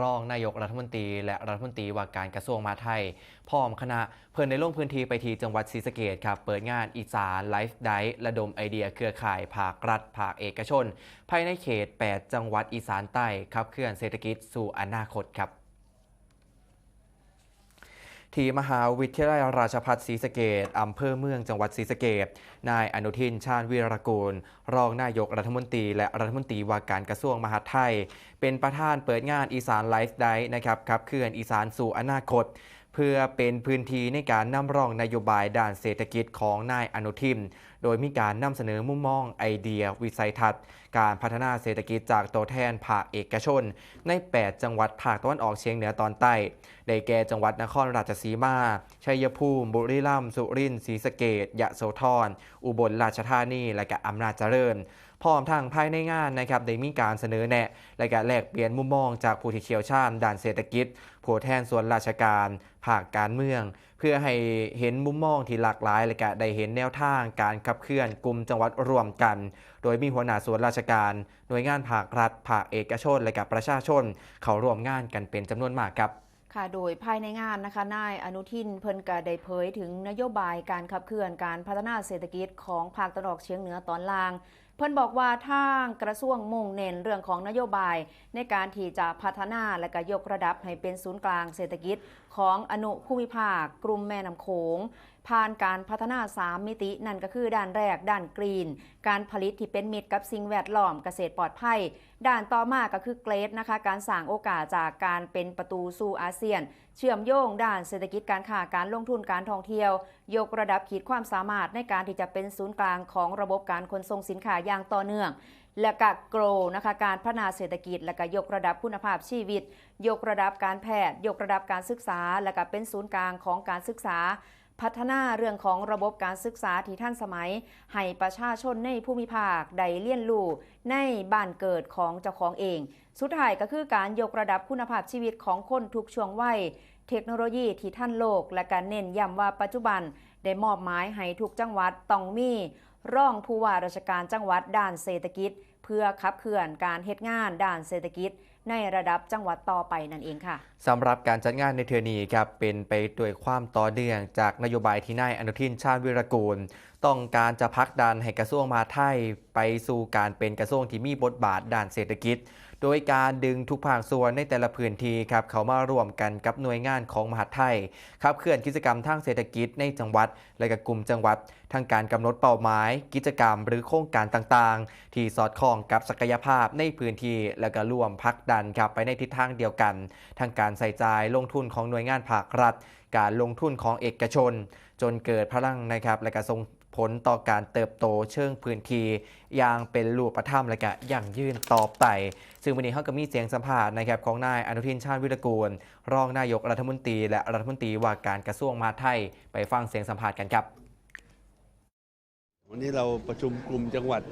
รองนายกรัฐมนตรี และรัฐมนตรีว่าการกระทรวงมหาดไทย พร้อมคณะเพื่อนในลงพื้นที่ไปที่จังหวัดศรีสะเกดครับ เปิดงานอีสานไลฟ์ไดระดมไอเดียเครือข่ายภาครัฐภาคเอกชน ภายในเขต 8 จังหวัดอีสานใต้ขับเคลื่อนเศรษฐกิจสู่อนาคตครับ ที่มหาวิทยาลัยราชภัฏศรีสะเกดอำเภอเมืองจังหวัดศรีสะเกดนายอนุทินชาญวีรกูล รองนายกรัฐมนตรี และรัฐมนตรีว่าการกระทรวงมหาดไทย เป็นประธานเปิดงานอีสานไลฟ์ไดนะครับขับเคลื่อนอีสานสู่อนาคต เพื่อเป็นพื้นที่ในการนำร่องนโยบายด้านเศรษฐกิจของนายอนุทิน โดยมีการนำเสนอมุมมองไอเดีย วิสัยทัศน์ การพัฒนาเศรษฐกิจจากตัวแทนภาคเอกชน ใน 8 จังหวัดภาคตะวันออกเฉียงเหนือตอนใต้ ได้แก่จังหวัดนครราชสีมา ชัยภูมิ บุรีรัมย์ สุรินทร์ ศรีสะเกษยะโสธร อุบลราชธานี และก็อำนาจเจริญพร้อมทางภายในงานนะครับได้มีการเสนอแนะ และก็แลกเปลี่ยนมุมมองจากผู้ที่เชี่ยวชาญด้านเศรษฐกิจ ผู้แทนส่วนราชการภาคการเมือง เพื่อให้เห็นมุมมองที่หลากหลายและก็ได้เห็นแนวทางการขับเคลื่อนกลุ่มจังหวัดรวมกัน โดยมีหัวหน้าส่วนราชการ หน่วยงานภาครัฐภาคเอกชนและกับประชาชน เข้าร่วมงานกันเป็นจำนวนมากครับค่ะ โดยภายในงานนะคะ นายอนุทินเพิ่นก็ได้เผยถึงนโยบายการขับเคลื่อนการพัฒนาเศรษฐกิจของภาคตะวันออกเฉียงเหนือตอนล่าง พิ่นบอกว่าทางกระทรวงมุ่งเน้นเรื่องของนโยบาย ในการที่จะพัฒนาและก็ยกระดับให้เป็นศูนย์กลางเศรษฐกิจ ของอนุภูมิภาค กลุ่มแม่น้ำโขงผ่านการพัฒนา 3 มิติ นั่นก็คือ ด้านแรก ด้านกรีน การผลิตที่เป็นมิตรกับสิ่งแวดล้อมเกษตรปลอดภัย ด้านต่อมาก็คือเกรดนะคะ การสร้างโอกาสจากการเป็นประตูสู่อาเซียนเชื่อมโยงด้านเศรษฐกิจการค้าการลงทุนการท่องเที่ยว ยกระดับขีดความสามารถในการที่จะเป็นศูนย์กลางของระบบการขนส่งสินค้าอย่างต่อเนื่อง และก็โกรนะคะการพัฒนาเศรษฐกิจ และก็ยกระดับคุณภาพชีวิต ยกระดับการแพทย์ ยกระดับการศึกษา และก็เป็นศูนย์กลางของการศึกษา พัฒนาเรื่องของระบบการศึกษาที่ท่านสมัย ให้ประชาชนในภูมิภาคได้เรียนรู้ในบ้านเกิดของเจ้าของเอง สุดท้ายก็คือการยกระดับคุณภาพชีวิตของคนทุกช่วงวัยเทคโนโลยีที่ท่านโลก และการเน้นย้ำว่าปัจจุบัน ได้มอบหมายให้ทุกจังหวัดต้องมี ร่องผู้ว่าราชการจังหวัดด้านเศรษฐกิจ เพื่อขับเคลื่อนการเฮ็ดงานด้านเศรษฐกิจ ในระดับจังหวัดต่อไปนั่นเองค่ะสำหรับการจัดงานในเทือนี้ครับเป็นไปด้วยความต่อเนื่องจากนโยบายที่นายอนุทินชาญวิรกูล ต้องการจะพักดันให้กระทรวงมหาดไทยไปสู่การเป็นกระทรวงที่มีบทบาทด้านเศรษฐกิจ โดยการดึงทุกภาคส่วนในแต่ละพื้นที่ครับเขามารวมกันกับหน่วยงานของมหาดไทยขับเคลื่อนกิจกรรมทางเศรษฐกิจในจังหวัด และก็กลุ่มจังหวัดทางการกำหนดเป้าหมาย กิจกรรมหรือโครงการต่างๆ ที่สอดคล้องกับศักยภาพในพื้นที่และก็ร่วมพักดันครับไปในทิศทางเดียวกัน ทางการใส่ใจายลงทุนของหน่วยงานภาครัฐ การลงทุนของเอกชน จนเกิดพลังนะครับและก็ส่ง ผลต่อการเติบโตเชิงพื้นที่อย่างเป็นรูปธรรมและก็อย่างยืนต่อไป ซึ่งวันนี้เขาก็มีเสียงสัมภาษณ์นะครับของนายอนุทินชาญวิรกูล รองนายกรัฐมนตรี และรัฐมนตรีว่าการกระทรวงมหาดไทย ไปฟังเสียงสัมภาษณ์กันครับ วันนี้เราประชุมกลุ่มจังหวัด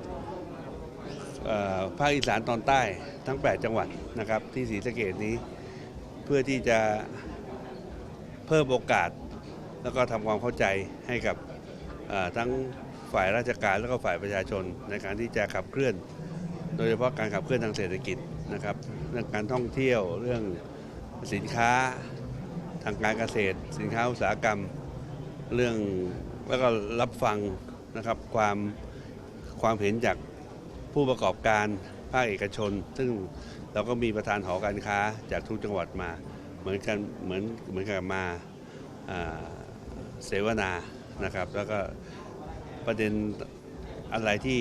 ภาคอีสานตอนใต้ทั้ง 8 จังหวัดนะครับที่ศรีสะเกดนี้ เพื่อที่จะเพิ่มโอกาส แล้วก็ทำความเข้าใจให้กับ ทั้งฝ่ายราชการแล้วก็ฝ่ายประชาชน ในการที่จะขับเคลื่อน โดยเฉพาะการขับเคลื่อนทางเศรษฐกิจนะครับ เรื่องการท่องเที่ยวเรื่องสินค้าทางการเกษตร สินค้าอุตสาหกรรม เรื่องแล้วก็รับฟังนะครับความความเห็นจากผู้ประกอบการภาคเอกชน ซึ่งเราก็มีประธานหอการค้าจากทุกจังหวัดมา เหมือนกันเหมือนเหมือนกับมาอ่าเสวนา นะครับ แล้วก็ประเด็นอะไรที่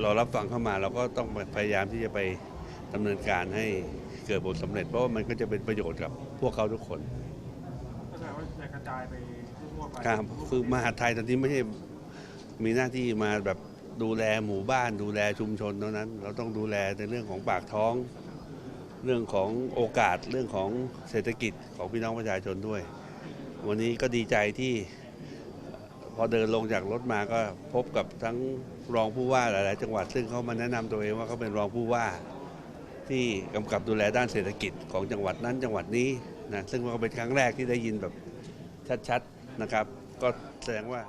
เรารับฟังเข้ามาเราก็ต้องพยายามที่จะไปดำเนินการให้เกิดผลสำเร็จเพราะว่ามันก็จะเป็นประโยชน์กับพวกเขาทุกคนก็แสดงว่าจะกระจายไปทั่วๆไปครับคือมหาดไทยตอนนี้ไม่ใช่มีหน้าที่มาแบบดูแลหมู่บ้าน ดูแลชุมชนเท่านั้น เราต้องดูแลในเรื่องของปากท้อง เรื่องของโอกาสเรื่องของเศรษฐกิจของพี่น้องประชาชนด้วย วันนี้ก็ดีใจที่พอเดินลงจากรถมาก็พบกับทั้งรองผู้ว่าหลาย ๆ จังหวัด ซึ่งเขามาแนะนำตัวเองว่าเขาเป็นรองผู้ว่า ที่กำกับดูแลด้านเศรษฐกิจของจังหวัดนั้นจังหวัดนี้นะซึ่งมันก็เป็นครั้งแรกที่ได้ยินแบบชัด ๆ นะครับ ก็แสดงว่า